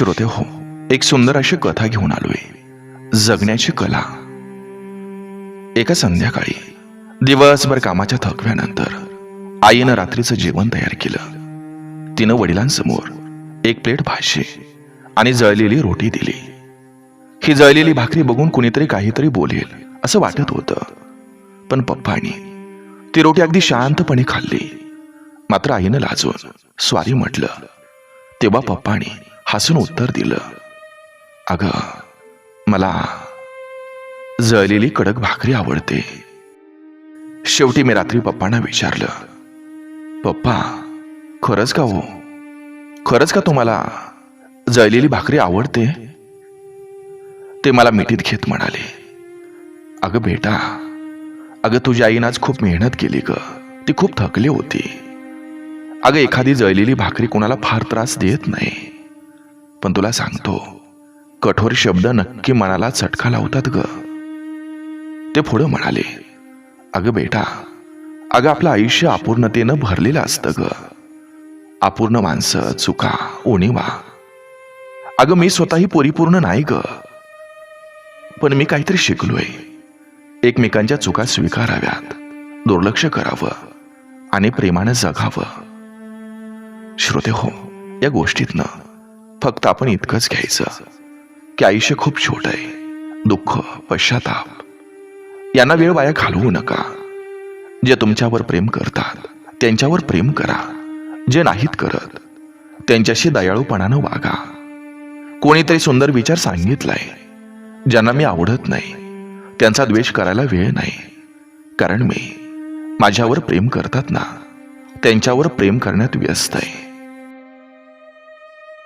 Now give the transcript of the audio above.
श्रोते हो एक सुंदर अशी कथा घेऊन आलोय. जगण्याची कला. एका संध्याकाळी दिवसभर कामाच्या थकव्यानंतर आईनं रात्रीचं जेवण तयार केलं. तिनं वडिलांसमोर एक प्लेट भाजी आणि जळलेली रोटी दिली. ही जळलेली भाकरी बघून कुणीतरी काहीतरी बोलेल असं वाटत होतं. पण पप्पानी ती रोटी अगदी शांतपणे खाल्ली. मात्र आईनं लाजून स्वारी म्हटलं तेव्हा पप्पानी हसून उत्तर दिलं. अगं मला जळलेली कडक भाकरी आवडते. शेवटी मी रात्री पप्पांना विचारलं पप्पा खरंच का हो? खरंच का तुम्हाला जळलेली भाकरी आवडते? ते मला मिठीत घेत म्हणाले अगं बेटा अगं तुझ्या आईनं आज खूप मेहनत केली ग. ती खूप थकली होती. अगं एखादी जळलेली भाकरी कोणाला फार त्रास देत नाही. पण तुला सांगतो कठोर शब्द नक्की मनाला चटका लावतात ग. ते पुढं म्हणाले अगं बेटा अगं आपलं आयुष्य अपूर्णतेनं भरलेलं असतं ग. अपूर्ण माणसं चुका उणीवा. अगं मी स्वतःही परिपूर्ण नाही ग. पण मी काहीतरी शिकलोय. एकमेकांच्या चुका स्वीकाराव्यात दुर्लक्ष करावं आणि प्रेमानं जगावं. श्रोते हो या गोष्टीतनं फक्त आपण इतकंच घ्यायचं. की आयुष्य खूप छोट आहे. दुःख पश्चाताप. यांना वेळ वाया घालवू नका. जे तुमच्यावर प्रेम करतात त्यांच्यावर प्रेम करा. जे नाहीत करत त्यांच्याशी दयाळूपणानं वागा. कोणीतरी सुंदर विचार सांगितलाय. ज्यांना मी आवडत नाही. त्यांचा द्वेष करायला वेळ नाही. कारण मी माझ्यावर प्रेम करतात ना त्यांच्यावर प्रेम करण्यात व्यस्त आहे.